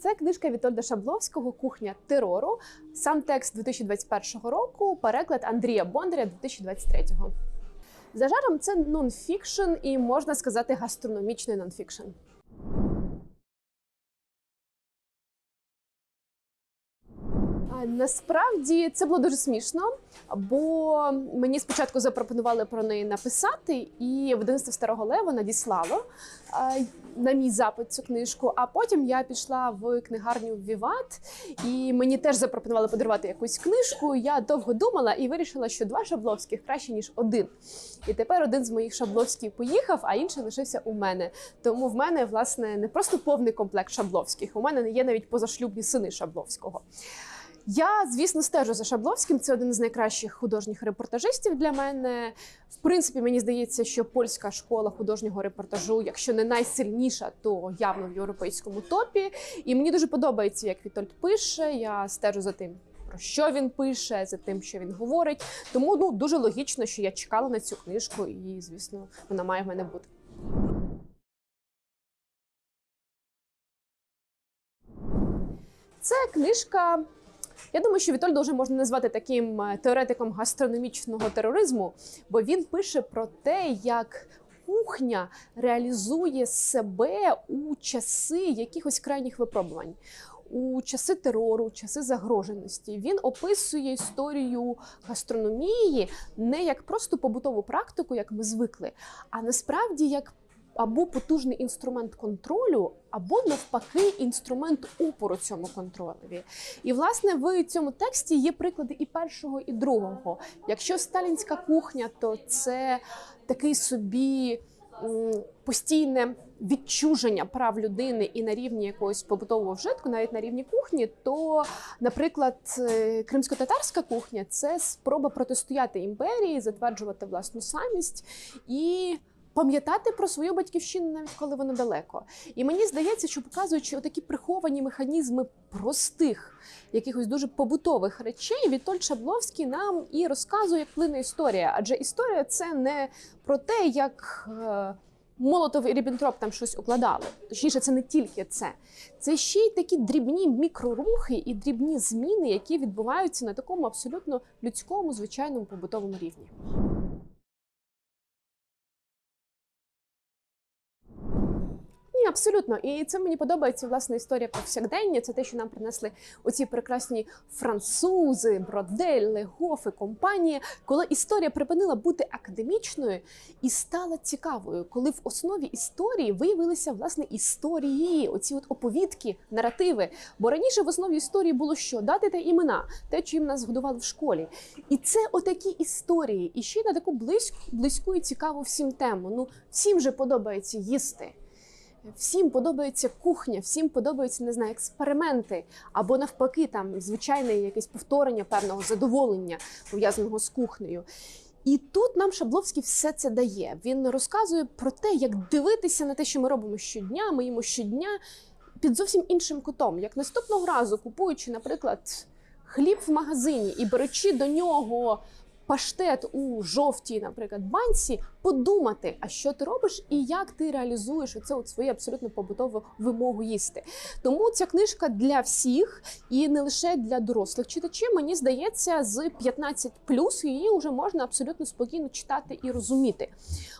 Це книжка Вітольда Шабловського Кухня терору. Сам текст 2021 року, переклад Андрія Бондаря 2023. За жаром це нонфікшн і можна сказати гастрономічний нонфікшн. Насправді це було дуже смішно, бо мені спочатку запропонували про неї написати, і видавництво старого лева надіслало на мій запит цю книжку. А потім я пішла в книгарню Віват, і мені теж запропонували подарувати якусь книжку. Я довго думала і вирішила, що два шабловських краще ніж один. І тепер один з моїх шабловських поїхав, а інший лишився у мене. Тому в мене власне не просто повний комплект шабловських. У мене є навіть позашлюбні сини Шабловського. Я, звісно, стежу за Шабловським. Це один з найкращих художніх репортажистів для мене. В принципі, мені здається, що польська школа художнього репортажу, якщо не найсильніша, то явно в європейському топі. І мені дуже подобається, як Вітольд пише. Я стежу за тим. Про що він пише, за тим, що він говорить. Тому ну дуже логічно, що я чекала на цю книжку, і звісно, вона має в мене бути. Це книжка. Я думаю, що Вітольда вже можна назвати таким е, теоретиком гастрономічного тероризму, бо він пише про те, як кухня реалізує себе у часи якихось крайніх випробувань. У часи терору, часи загроженості він описує історію гастрономії не як просто побутову практику, як ми звикли, а насправді як або потужний інструмент контролю, або навпаки інструмент упору цьому контролеві. І власне в цьому тексті є приклади і першого, і другого. Якщо сталінська кухня, то це такий собі постійне відчуження прав людини і на рівні якогось побутового вжитку, навіть на рівні кухні, то, наприклад, е, кримсько-татарська кухня це спроба протистояти імперії, затверджувати власну самість і. Пам'ятати про свою батьківщину, навіть коли вона далеко, і мені здається, що показуючи такі приховані механізми простих, якихось дуже побутових речей, Вітоль Шабловський нам і розказує, як плине історія. Адже історія це не про те, як е, Молотов і Ріббентроп там щось укладали. Точніше, це не тільки це. Це ще й такі дрібні мікрорухи і дрібні зміни, які відбуваються на такому абсолютно людському, звичайному побутовому рівні. Абсолютно. І це мені подобається власне історія повсякдення. Це те, що нам принесли оці прекрасні французи, Бродель, Легоф і компанія, коли історія припинила бути академічною і стала цікавою, коли в основі історії виявилися власне історії, оці от оповідки, наративи. Бо раніше в основі історії було що дати та імена, те, чим нас годували в школі. І це отакі історії, і ще й на таку близьку, близьку і цікаву всім тему. Ну всім же подобається їсти. Всім подобається кухня, всім подобаються не знаю, експерименти або навпаки, там звичайне якесь повторення певного задоволення пов'язаного з кухнею. І тут нам Шабловський все це дає. Він розказує про те, як дивитися на те, що ми робимо щодня, ми їмо щодня під зовсім іншим кутом. Як наступного разу, купуючи, наприклад, хліб в магазині і беручи до нього паштет у жовтій, наприклад, банці, подумати, а що ти робиш і як ти реалізуєш оце от свою абсолютно побутову вимогу їсти. Тому ця книжка для всіх і не лише для дорослих читачів. Мені здається, з 15+, її вже можна абсолютно спокійно читати і розуміти.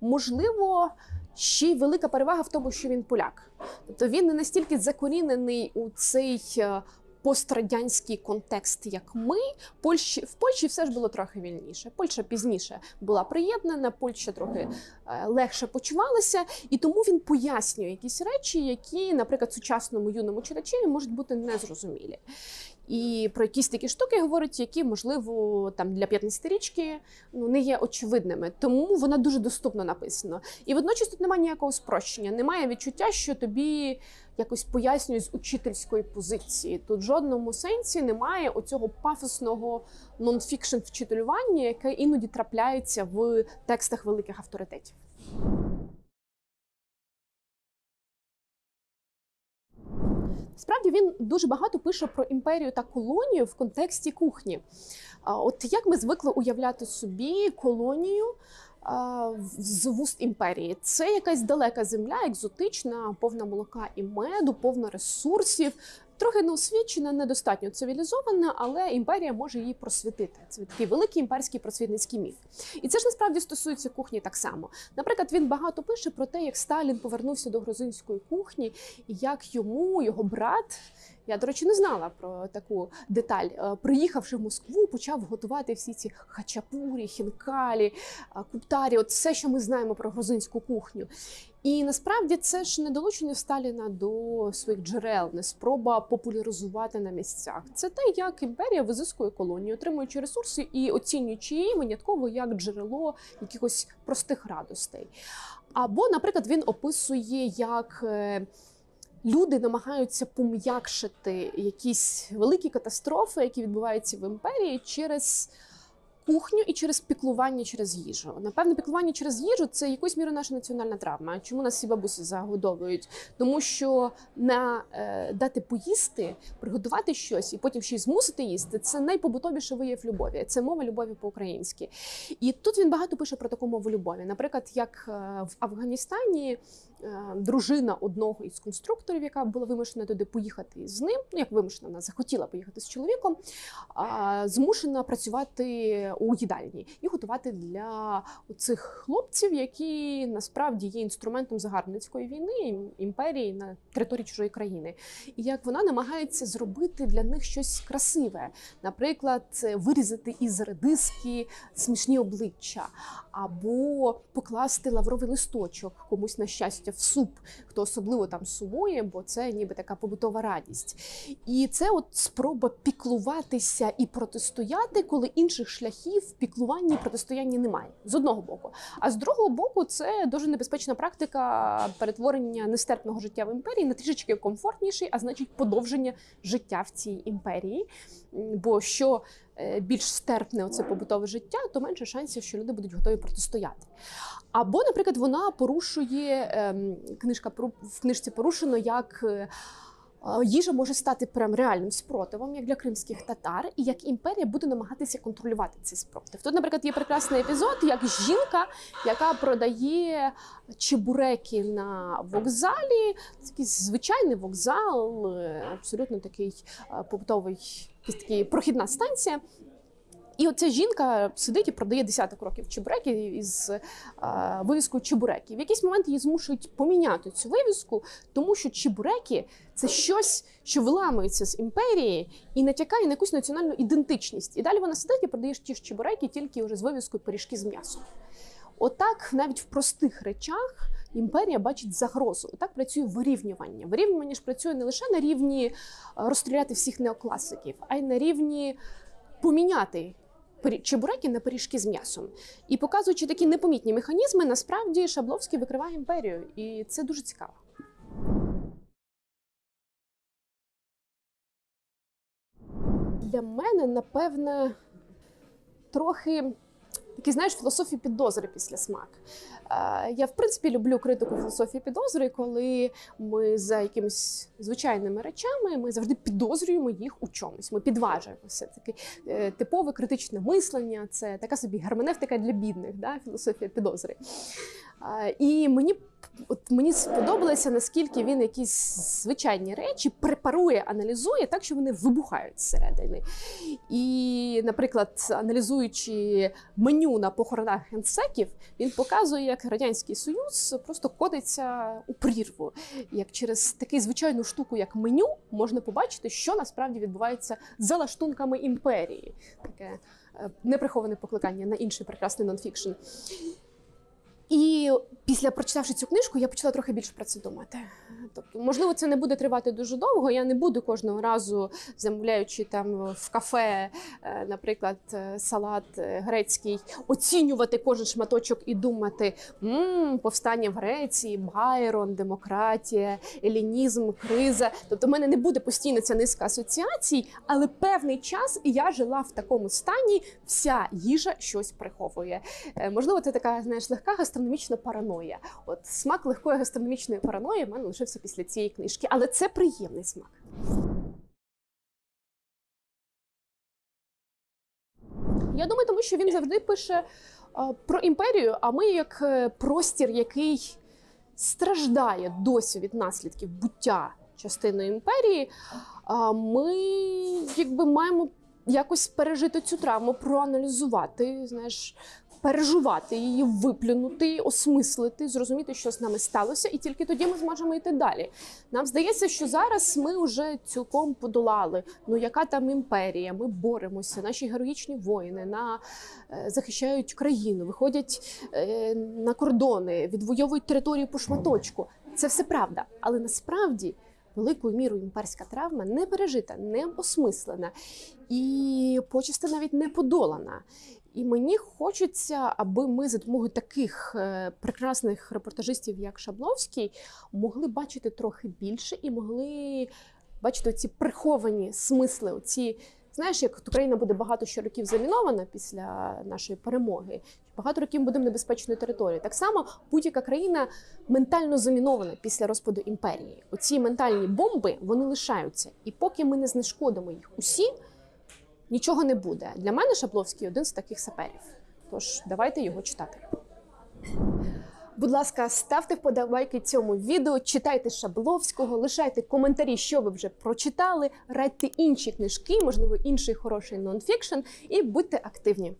Можливо. Ще й велика перевага в тому, що він поляк, тобто він не настільки закорінений у цей е, пострадянський контекст, як ми. Польщі в Польщі все ж було трохи вільніше. Польща пізніше була приєднана, Польща трохи е, легше почувалася, і тому він пояснює якісь речі, які, наприклад, сучасному юному читачеві можуть бути незрозумілі. І про якісь такі штуки говорить, які можливо там для 15-річки ну не є очевидними, тому вона дуже доступно написана. І водночас тут немає ніякого спрощення, немає відчуття, що тобі якось пояснюють з учительської позиції. Тут в жодному сенсі немає оцього пафосного нонфікшн вчителювання, яке іноді трапляється в текстах великих авторитетів. Справді він дуже багато пише про імперію та колонію в контексті кухні. От як ми звикли уявляти собі колонію з вуст імперії. Це якась далека земля, екзотична, повна молока і меду, повна ресурсів. Трохи неосвічена, недостатньо цивілізована, але імперія може її просвітити. Це такий великий імперський просвітницький міф. І це ж насправді стосується кухні так само. Наприклад, він багато пише про те, як Сталін повернувся до грузинської кухні, і як йому його брат. Я, до речі, не знала про таку деталь. Е, Приїхавши в Москву, почав готувати всі ці хачапурі, хінкалі, е, куптарі, от все, що ми знаємо про грузинську кухню. І насправді це ж не долучення Сталіна до своїх джерел, не спроба популяризувати на місцях. Це те, як імперія визискує колонію, отримуючи ресурси і оцінюючи її винятково як джерело якихось простих радостей. Або, наприклад, він описує, як е, люди намагаються пом'якшити якісь великі катастрофи, які відбуваються в імперії через. Кухню і через піклування через їжу. Напевне, піклування через їжу це якоюсь мірою наша національна травма. Чому нас всі бабусі загодовують? Тому що на е, дати поїсти, приготувати щось і потім ще й змусити їсти це найпобутовіший вияв любові. Це мова любові по-українськи. І тут він багато пише про таку мову любові. Наприклад, як е, в Афганістані дружина одного із конструкторів, яка була вимушена туди поїхати з ним, ну як вимушена, вона захотіла поїхати з чоловіком, змушена працювати у їдальні і готувати для цих хлопців, які насправді є інструментом загарбницької війни імперії на території чужої країни. І як вона намагається зробити для них щось красиве, наприклад, вирізати із редиски смішні обличчя, або покласти лавровий листочок комусь на щастя в суп, хто особливо там сумує, бо це ніби така побутова радість. І це от спроба піклуватися і протистояти, коли інших шляхів піклування і протистояння немає з одного боку. А з другого боку, це дуже небезпечна практика перетворення нестерпного життя в імперії на трішечки комфортніший, а значить подовження життя в цій імперії. Бо що більш стерпне оце побутове життя, то менше шансів, що люди будуть готові протистояти. Або, наприклад, вона порушує ем, книжка в книжці порушено як. Їжа може стати прям реальним спротивом, як для кримських татар, і як імперія буде намагатися контролювати цей спротив. Тут, наприклад, є прекрасний епізод, як жінка, яка продає чебуреки на вокзалі. Це такий звичайний вокзал, е, абсолютно такий е, побутовий, якийсь такий прохідна станція. І оця жінка сидить і продає десяток років чебуреків із е, вивіскою чебуреків. В якийсь момент її змушують поміняти цю вивіску, тому що чебуреки це щось, що виламується з імперії і натякає на якусь національну ідентичність. І далі вона сидить і продає ті ж чебуреки, тільки вже з вивіскою пиріжки з м'ясом. Отак, навіть в простих речах імперія бачить загрозу. Отак працює вирівнювання. Вирівнювання ж працює не лише на рівні е, розстріляти всіх неокласиків, а й на рівні поміняти чебуреки на пиріжки з м'ясом. І показуючи такі непомітні механізми, насправді Шабловський викриває імперію, і це дуже цікаво. Для мене, напевне, трохи такий, знаєш, філософії підозри після смак. Е, Я, в принципі, люблю критику філософії підозри, коли ми за якимись звичайними речами ми завжди підозрюємо їх у чомусь. Ми підважуємося. таке типове критичне мислення. Це така собі герменевтика для бідних, да? філософія підозри. І мені от мені сподобалося, наскільки він якісь звичайні речі препарує, аналізує так, що вони вибухають зсередини. І, наприклад, аналізуючи меню на похоронах генсеків, він показує, як радянський союз просто котиться у прірву. Як через таку звичайну штуку, як меню, можна побачити, що насправді відбувається за лаштунками імперії. Таке е, неприховане покликання на інший прекрасний нонфікшн. І після прочитавши цю книжку, я почала трохи більше про це думати. Тобто, можливо, це не буде тривати дуже довго. Я не буду кожного разу, замовляючи там в кафе, е, наприклад, е, салат е, грецький, оцінювати кожен шматочок і думати: мм, повстання в Греції, Байрон, демократія, елінізм, криза. Тобто, в мене не буде постійно ця низка асоціацій, але певний час я жила в такому стані. Вся їжа щось приховує. Можливо, це така знаєш легка гастрономічна параноя. От смак легкої гастрономічної параної в мене лишився після цієї книжки, але це приємний смак. Я думаю, тому що він завжди пише про імперію, а ми, як е, простір, який страждає досі від наслідків буття частиною імперії, ми якби маємо якось пережити цю травму, проаналізувати, знаєш, переживати її, виплюнути, осмислити, зрозуміти, що з нами сталося, і тільки тоді ми зможемо йти далі. Нам здається, що зараз ми вже цілком подолали. Ну яка там імперія? Ми боремося, наші героїчні воїни на, е, захищають країну, виходять е, на кордони, відвоюють територію по шматочку. Це все правда, але насправді. Великою мірою імперська травма не пережита, не осмислена і почасти навіть не подолана. І мені хочеться, аби ми за допомогою таких е, прекрасних репортажистів, як Шабловський, могли бачити трохи більше і могли бачити ці приховані смисли. Ці, знаєш, як Україна буде багато ще років замінована після нашої перемоги. Багато років ми будемо небезпечною територією. Так само будь-яка країна ментально замінована після розпаду імперії. Оці ментальні бомби вони лишаються. І поки ми не знешкодимо їх усі, нічого не буде. Для мене Шабловський один з таких саперів. Тож давайте його читати. Будь ласка, ставте вподобайки цьому відео, читайте Шабловського, лишайте коментарі, що ви вже прочитали, радьте інші книжки, можливо, інший хороший нонфікшн, і будьте активні.